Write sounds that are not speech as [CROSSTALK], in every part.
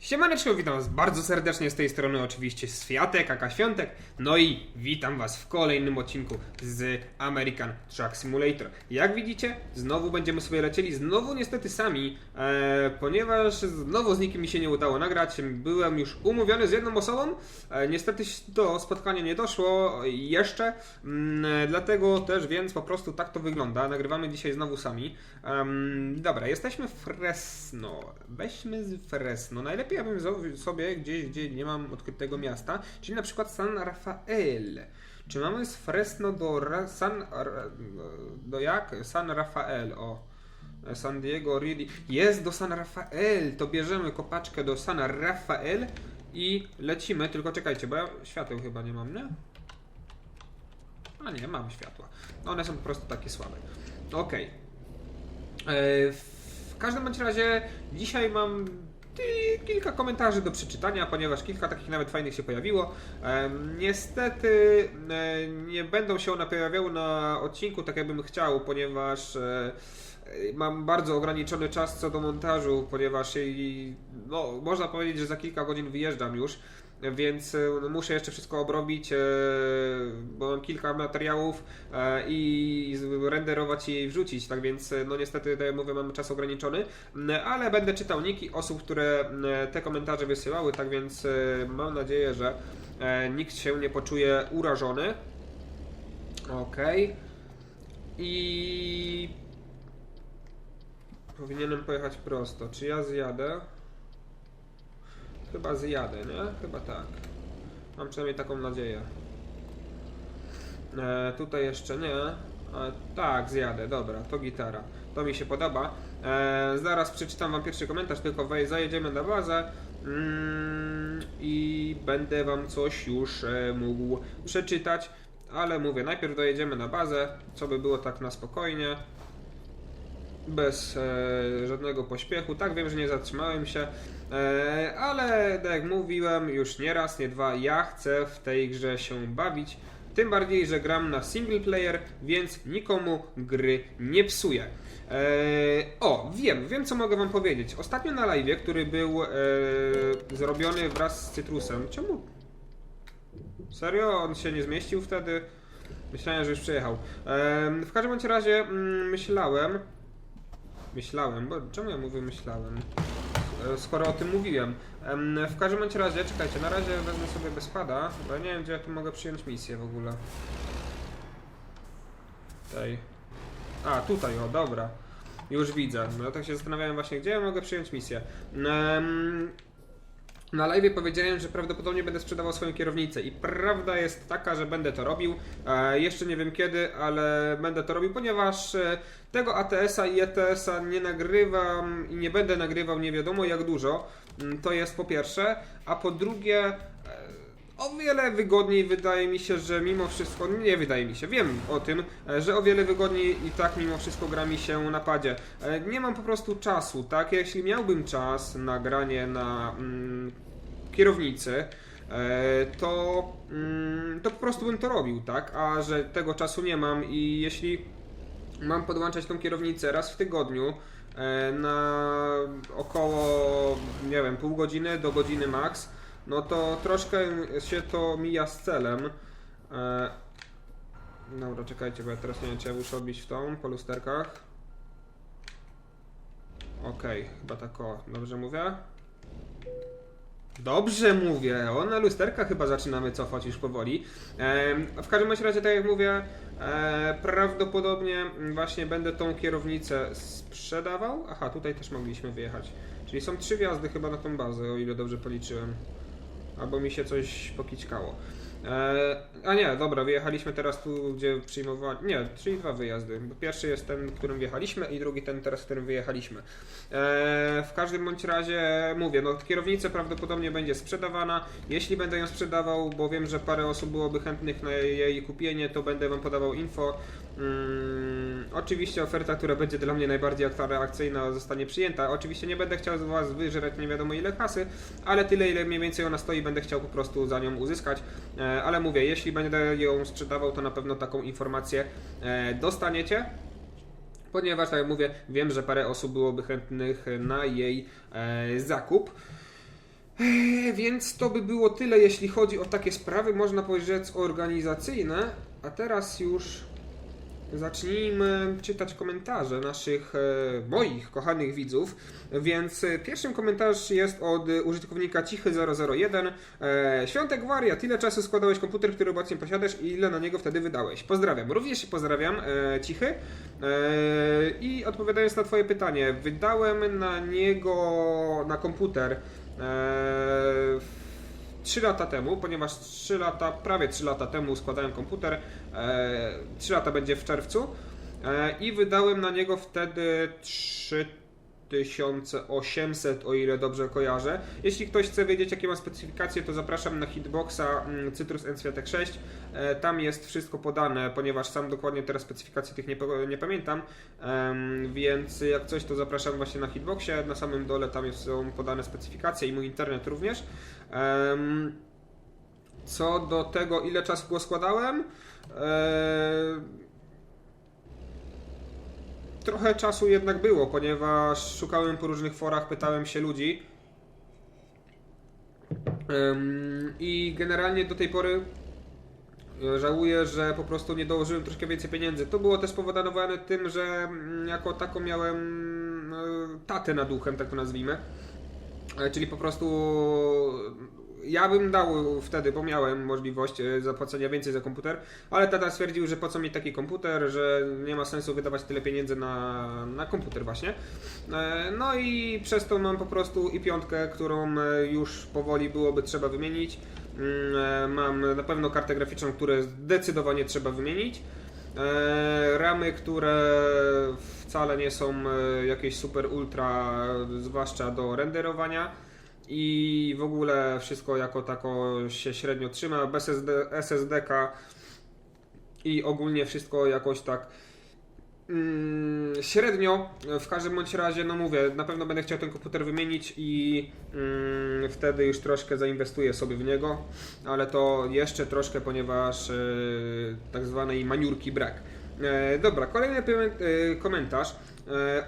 Siemaneczko, witam was bardzo serdecznie z tej strony oczywiście Światek, aka Świątek, no i witam was w kolejnym odcinku z American Truck Simulator. Jak widzicie, znowu będziemy sobie lecieli, znowu niestety sami, e, ponieważ znowu z nikim mi się nie udało nagrać, byłem już umówiony z jedną osobą, e, niestety do spotkania nie doszło jeszcze, mm, e, dlatego też, więc po prostu tak to wygląda, nagrywamy dzisiaj znowu sami. Em, dobra, jesteśmy w Fresno, weźmy z Fresno, najlepiej ja bym sobie gdzieś, gdzie nie mam odkrytego miasta, czyli na przykład San Rafael. Czy mamy z Fresno do Ra- San... Do jak? San Rafael, o. San Diego, Rio de- Jest do San Rafael, to bierzemy kopaczkę do San Rafael i lecimy, tylko czekajcie, bo ja świateł chyba nie mam, nie? A nie, mam światła. One są po prostu takie słabe. Okej. E, W każdym bądź razie dzisiaj mam ty- kilka komentarzy do przeczytania, ponieważ kilka takich nawet fajnych się pojawiło. Niestety e, nie będą się one pojawiały na odcinku tak jakbym chciał, ponieważ e, e, mam bardzo ograniczony czas co do montażu, ponieważ i- no, można powiedzieć, że za kilka godzin wyjeżdżam już. Więc e, muszę jeszcze wszystko obrobić, e, bo mam kilka materiałów e, i renderować i wrzucić, tak więc no niestety, tak jak mówię, mam czas ograniczony, ale będę czytał niki osób, które te komentarze wysyłały, tak więc mam nadzieję, że nikt się nie poczuje urażony. Okej. I powinienem pojechać prosto. Czy ja zjadę? Chyba zjadę, nie? Chyba tak. Mam przynajmniej taką nadzieję. E, tutaj jeszcze nie. E, tak, zjadę, dobra, to gitara. To mi się podoba. E, zaraz przeczytam wam pierwszy komentarz, tylko wej, zajedziemy na bazę mm, i będę wam coś już e, mógł przeczytać. Ale mówię, najpierw dojedziemy na bazę, co by było tak na spokojnie bez e, żadnego pośpiechu. Tak, wiem, że nie zatrzymałem się, e, ale tak jak mówiłem już nie raz, nie dwa, ja chcę w tej grze się bawić. Tym bardziej, że gram na single player, więc nikomu gry nie psuję. E, o, wiem, wiem co mogę wam powiedzieć. Ostatnio na live, który był e, zrobiony wraz z Cytrusem. Czemu? Serio? On się nie zmieścił wtedy? Myślałem, że już przyjechał. Em, w każdym razie mm, myślałem, Myślałem, bo czemu ja mówię myślałem? E, Skoro o tym mówiłem. Em, W każdym razie, czekajcie, na razie wezmę sobie bezpada, bo nie wiem gdzie ja tu mogę przyjąć misję w ogóle. Tej. A, tutaj, o, dobra. Już widzę. No tak się zastanawiałem właśnie, gdzie ja mogę przyjąć misję. Na live powiedziałem, że prawdopodobnie będę sprzedawał swoją kierownicę i prawda jest taka, że będę to robił. E, jeszcze nie wiem kiedy, ale będę to robił, ponieważ e, tego ATS-a i ETS-a nie nagrywam i nie będę nagrywał nie wiadomo jak dużo. Mm, To jest po pierwsze, a po drugie e, o wiele wygodniej wydaje mi się, że mimo wszystko, nie wydaje mi się, wiem o tym, e, że o wiele wygodniej i tak mimo wszystko gra mi się na padzie. E, Nie mam po prostu czasu, tak? Jeśli miałbym czas na granie na mm, kierownicy, e, to, mm, to po prostu bym to robił, tak? A że tego czasu nie mam i jeśli mam podłączać tą kierownicę raz w tygodniu na około, nie wiem, pół godziny do godziny max, no to troszkę się to mija z celem. E, Dobra, czekajcie, bo ja teraz nie wiem, czy ja muszę odbić w tą po lusterkach. Okej, chyba tak o, dobrze mówię? Dobrze mówię, o na lusterka chyba zaczynamy cofać już powoli. Em, w każdym razie, tak jak mówię, e, prawdopodobnie właśnie będę tą kierownicę sprzedawał. Aha, tutaj też mogliśmy wyjechać. Czyli są trzy wjazdy chyba na tą bazę, o ile dobrze policzyłem. Albo mi się coś pokićkało. E, a nie, dobra, wyjechaliśmy teraz tu, gdzie przyjmowali. Nie, czyli dwa wyjazdy. Bo pierwszy jest ten, którym wjechaliśmy, i drugi ten teraz, którym wyjechaliśmy. E, w każdym bądź razie mówię, no kierownica prawdopodobnie będzie sprzedawana. Jeśli będę ją sprzedawał, bo wiem, że parę osób byłoby chętnych na jej kupienie, to będę wam podawał info. Mm, oczywiście oferta, która będzie dla mnie najbardziej atrakcyjna, zostanie przyjęta. Oczywiście nie będę chciał z was wyżreć nie wiadomo ile kasy, ale tyle, ile mniej więcej ona stoi, będę chciał po prostu za nią uzyskać. E, ale mówię, jeśli będę ją sprzedawał, to na pewno taką informację e, dostaniecie. Ponieważ, tak jak mówię, wiem, że parę osób byłoby chętnych na jej e, zakup. Eee, Więc to by było tyle, jeśli chodzi o takie sprawy, można powiedzieć organizacyjne. A teraz już zacznijmy czytać komentarze naszych, e, moich kochanych widzów. Więc e, pierwszym komentarz jest od e, użytkownika Cichy001. E, Świątek wariat, ile czasu składałeś komputer, który obecnie posiadasz i ile na niego wtedy wydałeś? Pozdrawiam. Również się pozdrawiam, Cichy. I odpowiadając na twoje pytanie, wydałem na niego, na komputer e, 3 lata temu, ponieważ 3 lata, prawie 3 lata temu składałem komputer, e, 3 lata będzie w czerwcu e, i wydałem na niego wtedy 3800, o ile dobrze kojarzę. Jeśli ktoś chce wiedzieć jakie ma specyfikacje, to zapraszam na Hitboxa mm, Citrus N Światek 6. E, Tam jest wszystko podane, ponieważ sam dokładnie teraz specyfikacji tych nie, nie pamiętam, więc jak coś to zapraszam właśnie na Hitboxie, na samym dole tam są podane specyfikacje i mój internet również. Co do tego, ile czasu go składałem, e, trochę czasu jednak było, ponieważ szukałem po różnych forach, pytałem się ludzi. I generalnie do tej pory e, żałuję, że po prostu nie dołożyłem troszkę więcej pieniędzy. To było też spowodowane tym, że mm, jako tako miałem e, tatę nad duchem, tak to nazwijmy. E, Czyli po prostu ja bym dał wtedy, bo miałem możliwość e, zapłacenia więcej za komputer, ale tata stwierdził, że po co mi taki komputer, że nie ma sensu wydawać tyle pieniędzy na, na komputer właśnie. E, No i przez to mam po prostu i piątkę, którą e, już powoli byłoby trzeba wymienić. Mm, Mam na pewno kartę graficzną, które zdecydowanie trzeba wymienić. Ramy, które wcale nie są jakieś super ultra, zwłaszcza do renderowania i w ogóle wszystko jako tako się średnio trzyma, bez SD, SSD-ka i ogólnie wszystko jakoś tak mm, średnio. W każdym bądź razie, no mówię, na pewno będę chciał ten komputer wymienić i mm, wtedy już troszkę zainwestuję sobie w niego, ale to jeszcze troszkę, ponieważ e, tak zwanej maniurki brak. E, dobra, kolejny e, komentarz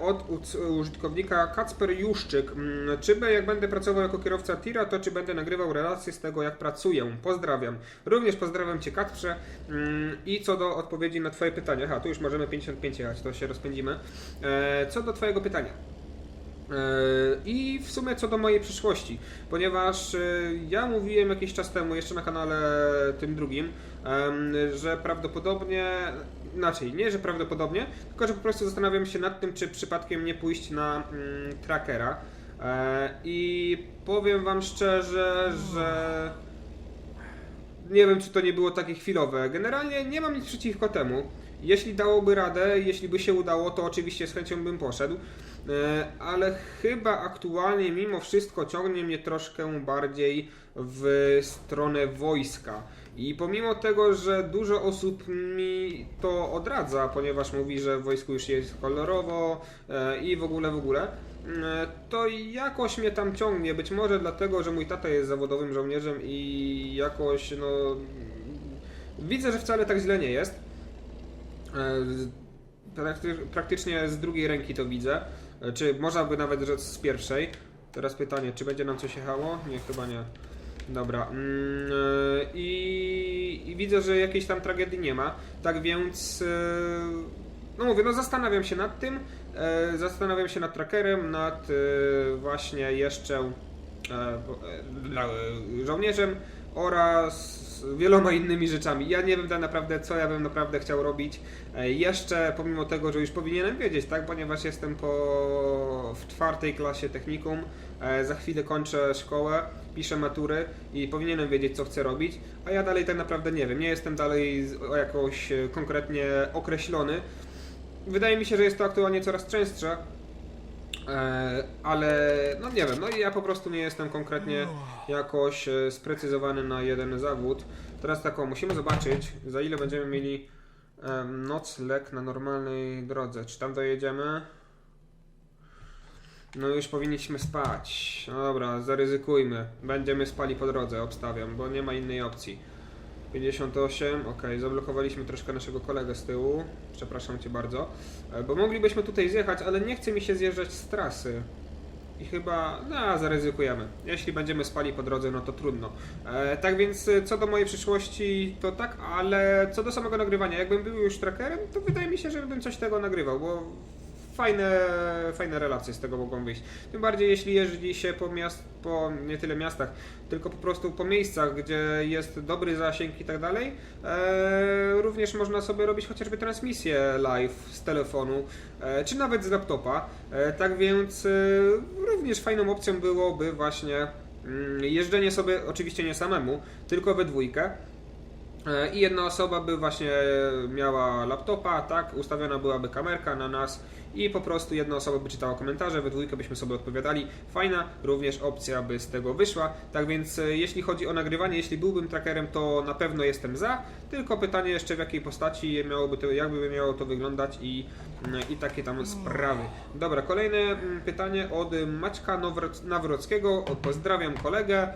od uc- użytkownika Kacper Juszczyk. Mm, Czy jak będę pracował jako kierowca tira, to czy będę nagrywał relacje z tego, jak pracuję? Pozdrawiam. Również pozdrawiam Cię, Kacprze. Mm, I co do odpowiedzi na Twoje pytanie, aha, tu już możemy 55 jechać, to się rozpędzimy. E, Co do Twojego pytania. E, I w sumie co do mojej przyszłości, ponieważ e, ja mówiłem jakiś czas temu, jeszcze na kanale tym drugim, że prawdopodobnie, inaczej, nie, że prawdopodobnie, tylko że po prostu zastanawiam się nad tym, czy przypadkiem nie pójść na mm, trackera. E, I powiem Wam szczerze, że nie wiem, czy to nie było takie chwilowe. Generalnie nie mam nic przeciwko temu. Jeśli dałoby radę, jeśli by się udało, to oczywiście z chęcią bym poszedł. E, Ale chyba aktualnie mimo wszystko ciągnie mnie troszkę bardziej w stronę wojska. I pomimo tego, że dużo osób mi to odradza, ponieważ mówi, że w wojsku już jest kolorowo e, i w ogóle, w ogóle, e, to jakoś mnie tam ciągnie. Być może dlatego, że mój tata jest zawodowym żołnierzem i jakoś, no. Widzę, że wcale tak źle nie jest. E, Praktycznie z drugiej ręki to widzę. Czy można by nawet rzec z pierwszej? Teraz pytanie, czy będzie nam coś jechało? Nie, chyba nie. Dobra. Mm, e, I, I widzę, że jakiejś tam tragedii nie ma. Tak więc. e, No mówię, no zastanawiam się nad tym. e, Zastanawiam się nad trackerem, nad właśnie jeszcze żołnierzem oraz wieloma innymi rzeczami. Ja nie wiem tak naprawdę, co ja bym naprawdę chciał robić. Jeszcze pomimo tego, że już powinienem wiedzieć, tak, ponieważ jestem po w czwartej klasie technikum, za chwilę kończę szkołę, piszę matury i powinienem wiedzieć, co chcę robić, a ja dalej tak naprawdę nie wiem. Nie jestem dalej jakoś e, konkretnie określony. Wydaje mi się, że jest to aktualnie coraz częstsze, ale no nie wiem, no i ja po prostu nie jestem konkretnie jakoś e, sprecyzowany na jeden zawód. Teraz taką, musimy zobaczyć za ile będziemy mieli nocleg na normalnej drodze. Czy tam dojedziemy? No już powinniśmy spać. No dobra, zaryzykujmy. Będziemy spali po drodze, obstawiam, bo nie ma innej opcji. 58, ok, zablokowaliśmy troszkę naszego kolegę z tyłu. Przepraszam cię bardzo. E, Bo moglibyśmy tutaj zjechać, ale nie chce mi się zjeżdżać z trasy. I chyba, no, zaryzykujemy. Jeśli będziemy spali po drodze, no to trudno. E, tak więc, e, co do mojej przyszłości, to tak, ale co do samego nagrywania, jakbym był już trackerem, to wydaje mi się, że bym coś tego nagrywał, bo fajne, fajne relacje z tego mogą wyjść. Tym bardziej, jeśli jeździ się po miast, po nie tyle miastach, tylko po prostu po miejscach, gdzie jest dobry zasięg i tak dalej. E, również można sobie robić chociażby transmisję live z telefonu, e, czy nawet z laptopa. E, tak więc e, również fajną opcją byłoby właśnie mm, jeżdżenie sobie, oczywiście nie samemu, tylko we dwójkę. E, I jedna osoba by właśnie miała laptopa, tak, ustawiona byłaby kamerka na nas i po prostu jedna osoba by czytała komentarze, we dwójkę byśmy sobie odpowiadali. Fajna również opcja by z tego wyszła. Tak więc e, jeśli chodzi o nagrywanie, jeśli byłbym trackerem, to na pewno jestem za. Tylko pytanie jeszcze w jakiej postaci miałoby to, jakby miało to wyglądać i, mm, i takie tam sprawy. Dobra, kolejne mm, pytanie od Maćka Nawrockiego. Pozdrawiam kolegę.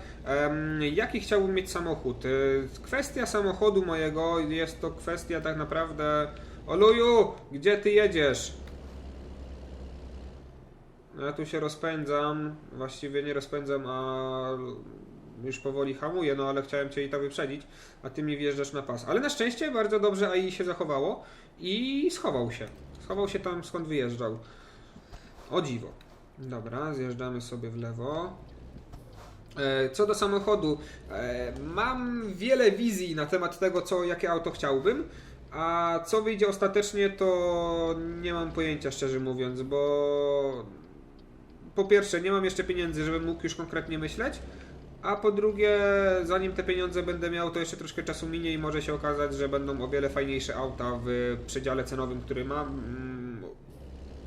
Jaki chciałbym mieć samochód? Y, Kwestia samochodu mojego jest to kwestia tak naprawdę. Oluju, gdzie ty jedziesz? Ja tu się rozpędzam. Właściwie nie rozpędzam, a już powoli hamuję, no ale chciałem cię i tak wyprzedzić, a ty mi wjeżdżasz na pas. Ale na szczęście bardzo dobrze AI się zachowało i schował się. Schował się tam skąd wyjeżdżał. O dziwo. Dobra, zjeżdżamy sobie w lewo. E, Co do samochodu, e, mam wiele wizji na temat tego, co, jakie auto chciałbym, a co wyjdzie ostatecznie, to nie mam pojęcia, szczerze mówiąc, bo po pierwsze, nie mam jeszcze pieniędzy, żebym mógł już konkretnie myśleć, a po drugie, zanim te pieniądze będę miał, to jeszcze troszkę czasu minie i może się okazać, że będą o wiele fajniejsze auta w przedziale cenowym, który mam mm,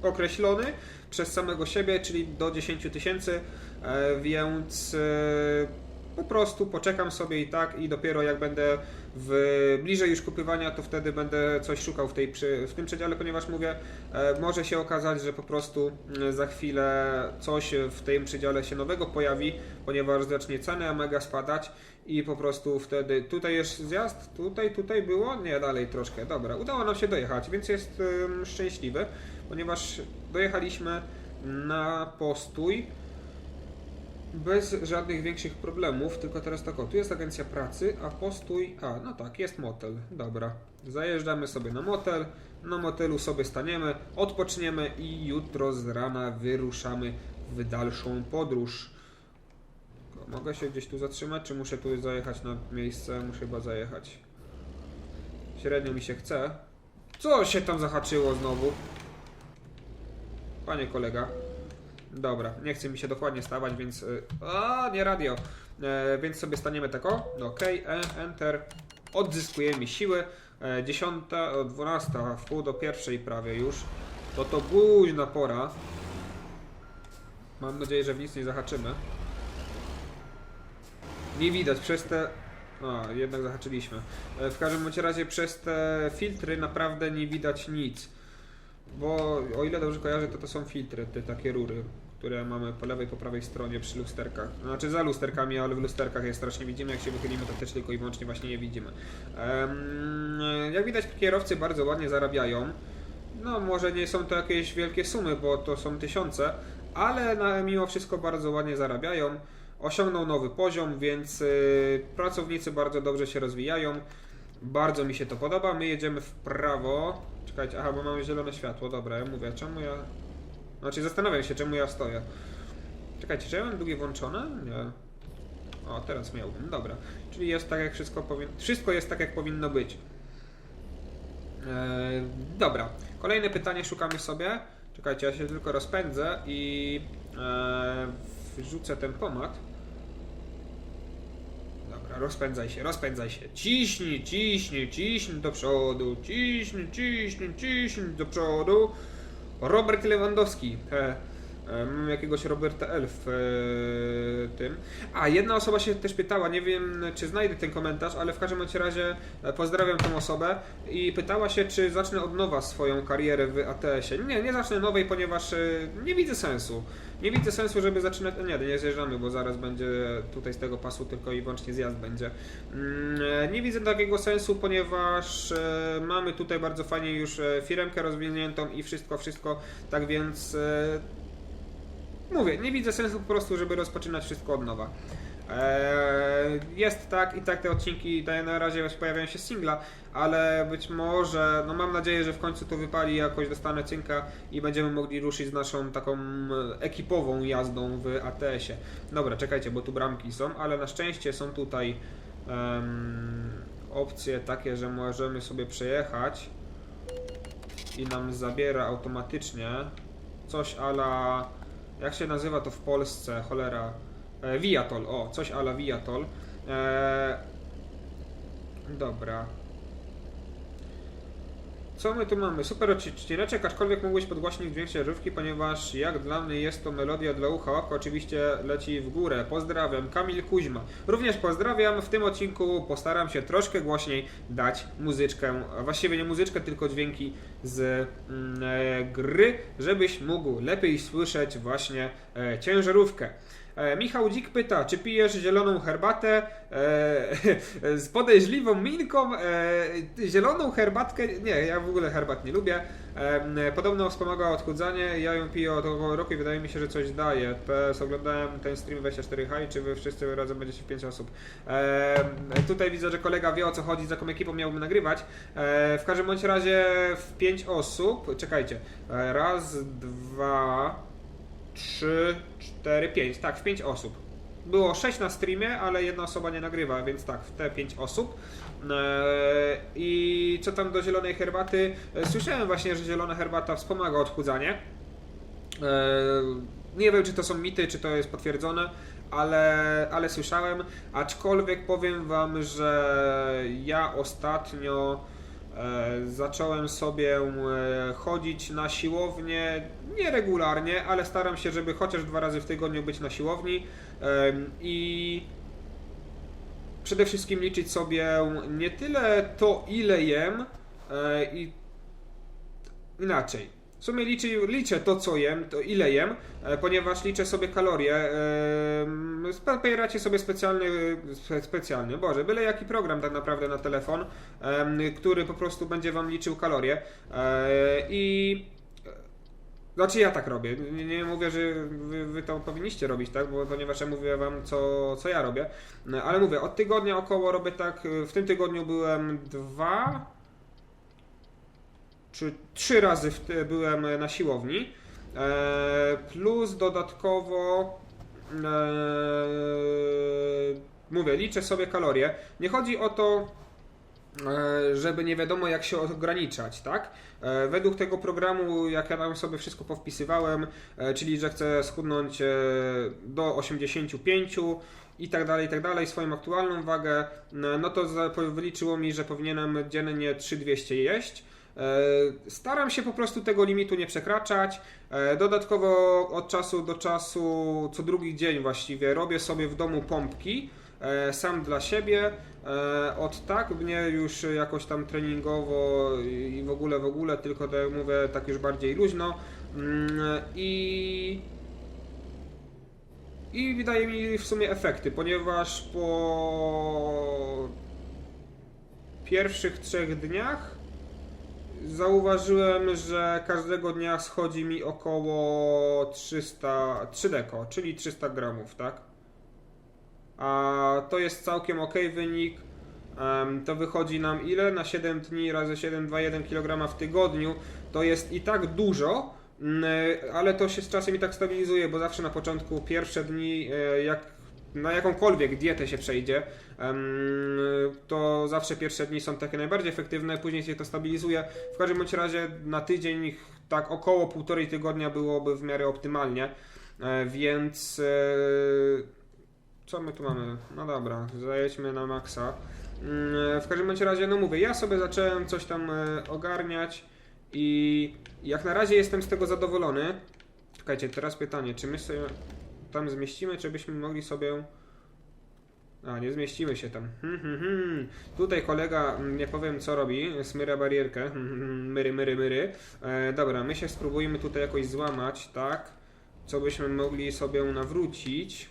określony przez samego siebie, czyli do 10 000 tysięcy, e, więc e, po prostu poczekam sobie i tak i dopiero jak będę w bliżej już kupywania, to wtedy będę coś szukał w, tej, w tym przedziale, ponieważ mówię, e, może się okazać, że po prostu mm, za chwilę coś w tym przedziale się nowego pojawi, ponieważ zacznie cena mega spadać i po prostu wtedy tutaj jest zjazd, tutaj, tutaj było, nie, dalej troszkę, dobra, udało nam się dojechać, więc jest szczęśliwy, ponieważ dojechaliśmy na postój bez żadnych większych problemów, tylko teraz tak, o, tu jest agencja pracy, a postój, a, no tak, jest motel, dobra. Zajeżdżamy sobie na motel, na motelu sobie staniemy, odpoczniemy i jutro z rana wyruszamy w dalszą podróż. Mogę się gdzieś tu zatrzymać, czy muszę tu zajechać na miejsce? Muszę chyba zajechać. Średnio mi się chce. Co się tam zahaczyło znowu? Panie kolega. Dobra, nie chce mi się dokładnie stawać, więc... y, A, nie radio. E, więc sobie staniemy tak o. Ok, e, enter. Odzyskujemy siły. E, 10, o, 12, w pół do pierwszej prawie już. To to późna pora. Mam nadzieję, że w nic nie zahaczymy. Nie widać przez te. A, jednak zahaczyliśmy. E, W każdym razie przez te filtry naprawdę nie widać nic. Bo o ile dobrze kojarzę, to to są filtry, te takie rury, które mamy po lewej, po prawej stronie przy lusterkach. Znaczy za lusterkami, ale w lusterkach je strasznie widzimy. Jak się wychylimy, to też tylko i wyłącznie właśnie je widzimy. Em, jak widać, kierowcy bardzo ładnie zarabiają. No, może nie są to jakieś wielkie sumy, bo to są tysiące, ale na, mimo wszystko bardzo ładnie zarabiają. Osiągnął nowy poziom, więc y, pracownicy bardzo dobrze się rozwijają. Bardzo mi się to podoba. My jedziemy w prawo. Czekajcie, aha, bo mamy zielone światło. Dobra, ja mówię, czemu ja. Znaczy, zastanawiam się, czemu ja stoję. Czekajcie, czy ja mam drugie włączone? Nie. O, teraz miałbym, dobra. Czyli jest tak, jak wszystko powinno. Wszystko jest tak, jak powinno być. Eee, dobra, kolejne pytanie szukamy sobie. Czekajcie, ja się tylko rozpędzę i eee, wrzucę tempomat. Dobra, rozpędzaj się, rozpędzaj się. Ciśnij, ciśnij, ciśnij do przodu. Ciśnij, ciśnij, ciśnij do przodu. Robert Lewandowski. Mam jakiegoś Roberta L w e, tym. A, jedna osoba się też pytała, nie wiem czy znajdę ten komentarz, ale w każdym razie e, pozdrawiam tą osobę i pytała się, czy zacznę od nowa swoją karierę w ATS-ie. Nie, nie zacznę nowej, ponieważ e, nie widzę sensu. Nie widzę sensu, żeby zaczynać. Nie, nie zjeżdżamy, bo zaraz będzie tutaj z tego pasu tylko i wyłącznie zjazd będzie. Mm, e, Nie widzę takiego sensu, ponieważ e, mamy tutaj bardzo fajnie już e, firmkę rozwiniętą i wszystko, wszystko. Tak więc e, mówię, nie widzę sensu po prostu, żeby rozpoczynać wszystko od nowa. Eee, jest tak i tak te odcinki daje na razie pojawiają się singla, ale być może, no mam nadzieję, że w końcu to wypali jakoś dostanę cynka i będziemy mogli ruszyć z naszą taką ekipową jazdą w ATS-ie. Dobra, czekajcie, bo tu bramki są, ale na szczęście są tutaj em, opcje takie, że możemy sobie przejechać i nam zabiera automatycznie coś ala jak się nazywa to w Polsce, cholera? E, Viatol, o, coś ala Viatol. E, dobra co my tu mamy? Super odcineczek, aczkolwiek mógłbyś podgłośnić dźwięk ciężarówki, ponieważ jak dla mnie jest to melodia dla ucha, oko oczywiście leci w górę. Pozdrawiam, Kamil Kuźma. Również pozdrawiam, w tym odcinku postaram się troszkę głośniej dać muzyczkę, właściwie nie muzyczkę, tylko dźwięki z mm, e, gry, żebyś mógł lepiej słyszeć właśnie e, ciężarówkę. E, Michał Dzik pyta, czy pijesz zieloną herbatę e, [LAUGHS] z podejrzliwą minką? E, zieloną herbatkę? Nie, ja w ogóle herbat nie lubię. E, podobno wspomaga odchudzanie, ja ją piję od około roku i wydaje mi się, że coś daje. PS oglądałem ten stream 24 high, czy wy wszyscy razem będziecie w 5 osób. E, tutaj widzę, że kolega wie o co chodzi, z jaką ekipą miałbym nagrywać. E, w każdym bądź razie w 5 osób, czekajcie, E, raz, dwa, 3, 4, 5. Tak, w 5 osób. Było 6 na streamie, ale jedna osoba nie nagrywa, więc tak, w te 5 osób. Eee, I co tam do zielonej herbaty? E, Słyszałem właśnie, że zielona herbata wspomaga odchudzanie. Eee, Nie wiem, czy to są mity, czy to jest potwierdzone, ale, ale słyszałem. Aczkolwiek powiem Wam, że ja ostatnio zacząłem sobie e, chodzić na siłownię nieregularnie, ale staram się, żeby chociaż dwa razy w tygodniu być na siłowni i przede wszystkim liczyć sobie nie tyle to, ile jem e, i inaczej. W sumie liczę, liczę to, co jem, to ile jem, e, ponieważ liczę sobie kalorie. em, Pobieracie sobie specjalny, spe- specjalny, boże, byle jaki program tak naprawdę na telefon, który po prostu będzie Wam liczył kalorie e, i znaczy ja tak robię. Nie, nie mówię, że wy, wy to powinniście robić, tak? Bo, ponieważ ja mówię wam, co, co ja robię. Ale mówię, od tygodnia około robię tak. W tym tygodniu byłem dwa czy trzy razy byłem na siłowni. E, plus dodatkowo e, mówię, liczę sobie kalorie. Nie chodzi o to, e, żeby nie wiadomo jak się ograniczać, tak? E, Według tego programu, jak ja tam sobie wszystko powpisywałem, e, czyli że chcę schudnąć e, do 85 i tak dalej, i tak dalej, swoją aktualną wagę, no to wyliczyło mi, że powinienem dziennie 3200 jeść. E, Staram się po prostu tego limitu nie przekraczać. E, Dodatkowo od czasu do czasu, co drugi dzień właściwie, robię sobie w domu pompki e, sam dla siebie. Od tak, nie już jakoś tam treningowo i w ogóle, w ogóle, tylko tak jak mówię, tak już bardziej luźno. Mm, I i wydaje mi w sumie efekty, ponieważ po pierwszych trzech dniach zauważyłem, że każdego dnia schodzi mi około 300, 3 deko, czyli 300 gramów, tak? A to jest całkiem ok wynik. To wychodzi nam ile? Na 7 dni razy 7,21 kg w tygodniu. To jest i tak dużo, ale to się z czasem i tak stabilizuje, bo zawsze na początku pierwsze dni, e, jak na jakąkolwiek dietę się przejdzie, to zawsze pierwsze dni są takie najbardziej efektywne, później się to stabilizuje. W każdym bądź razie na tydzień, tak około półtorej tygodnia byłoby w miarę optymalnie, E, więc e, co my tu mamy? No dobra, zajedźmy na maksa. Mm, W każdym bądź razie, no mówię, ja sobie zacząłem coś tam e, ogarniać i jak na razie jestem z tego zadowolony. Czekajcie, teraz pytanie, czy my sobie tam zmieścimy, czy byśmy mogli sobie... A, nie zmieścimy się tam. Hmm, hmm, hmm. Tutaj kolega, mm, nie powiem co robi, smyra barierkę. Hmm, hmm, myry, myry, myry. E, dobra, my się spróbujemy tutaj jakoś złamać, tak? Co byśmy mogli sobie nawrócić.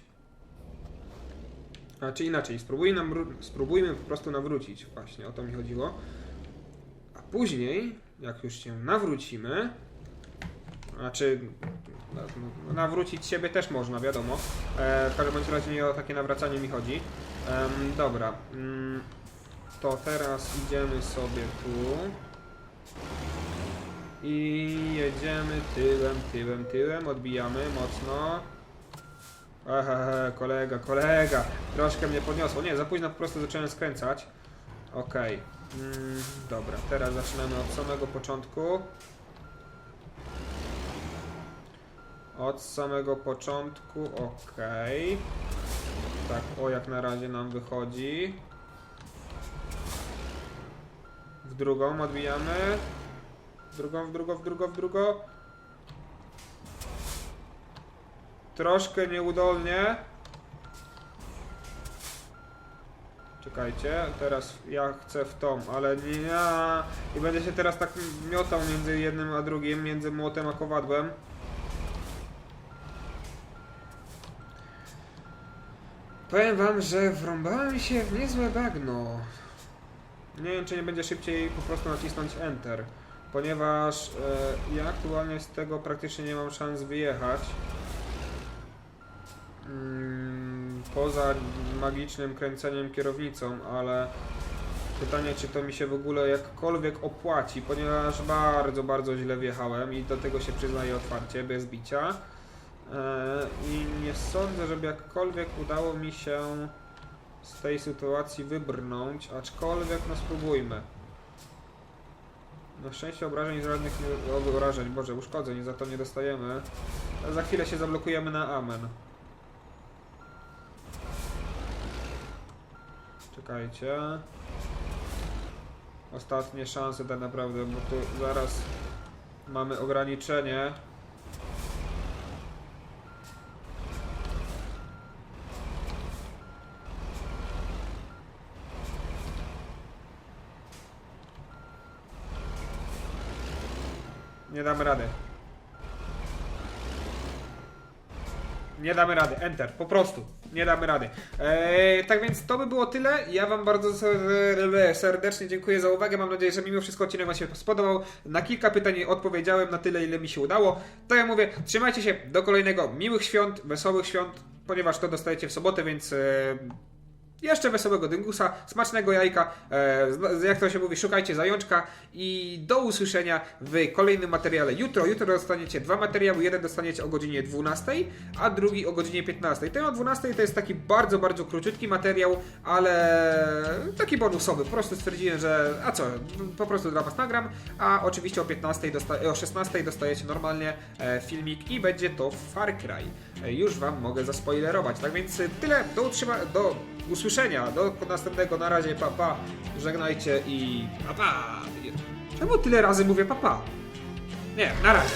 A czy inaczej, spróbujmy, spróbujmy po prostu nawrócić. Właśnie o to mi chodziło. A później, jak już się nawrócimy, znaczy nawrócić siebie też można, wiadomo. E, w każdym razie nie o takie nawracanie mi chodzi. Em, dobra. Mm, to teraz idziemy sobie tu. I jedziemy tyłem, tyłem, tyłem, odbijamy mocno. Ehehe, kolega, kolega, troszkę mnie podniosło. Nie, za późno po prostu zacząłem skręcać. Okej, mm, dobra, teraz zaczynamy od samego początku. Od samego początku, okej. Tak, o jak na razie nam wychodzi. W drugą odbijamy. W drugą, w drugą, w drugą, w drugą. Troszkę nieudolnie. Czekajcie, teraz ja chcę w tą, ale nie. I będę się teraz tak miotał między jednym a drugim, między młotem a kowadłem. Powiem wam, że wrąbałem się w niezłe bagno. Nie wiem, czy nie będzie szybciej po prostu nacisnąć Enter, ponieważ e, ja aktualnie z tego praktycznie nie mam szans wyjechać. Mm, poza magicznym kręceniem kierownicą, ale pytanie, czy to mi się w ogóle jakkolwiek opłaci, ponieważ bardzo, bardzo źle wjechałem i do tego się przyznaję otwarcie, bez bicia. E, I nie sądzę, żeby jakkolwiek udało mi się z tej sytuacji wybrnąć, aczkolwiek no spróbujmy. Na szczęście obrażeń żadnych nie... obrażeń, boże, uszkodzeń za to nie dostajemy. A za chwilę się zablokujemy na amen. Czekajcie. Ostatnie szanse tak naprawdę, bo tu zaraz mamy ograniczenie. Nie damy rady. Nie damy rady. Enter. Po prostu. Nie damy rady. Eee, tak więc to by było tyle. Ja Wam bardzo ser- serdecznie dziękuję za uwagę. Mam nadzieję, że mimo wszystko odcinek Wam się spodobał. Na kilka pytań odpowiedziałem na tyle, ile mi się udało. To ja mówię, trzymajcie się do kolejnego miłych świąt, wesołych świąt, ponieważ to dostajecie w sobotę, więc. E, jeszcze wesołego dyngusa, smacznego jajka, e, jak to się mówi, szukajcie zajączka i do usłyszenia w kolejnym materiale jutro. Jutro dostaniecie dwa materiały, jeden dostaniecie o godzinie 12, a drugi o godzinie 15. Ten o 12 to jest taki bardzo, bardzo króciutki materiał, ale taki bonusowy. Po prostu stwierdziłem, że a co, po prostu dla Was nagram, a oczywiście o 15, dosta- o 16 dostajecie normalnie e, filmik i będzie to Far Cry. E, już Wam mogę zaspoilerować. Tak więc tyle, do, do usłyszenia, do następnego, na razie, papa, pa. żegnajcie i papa. Pa. Czemu tyle razy mówię papa? Pa? Nie, na razie.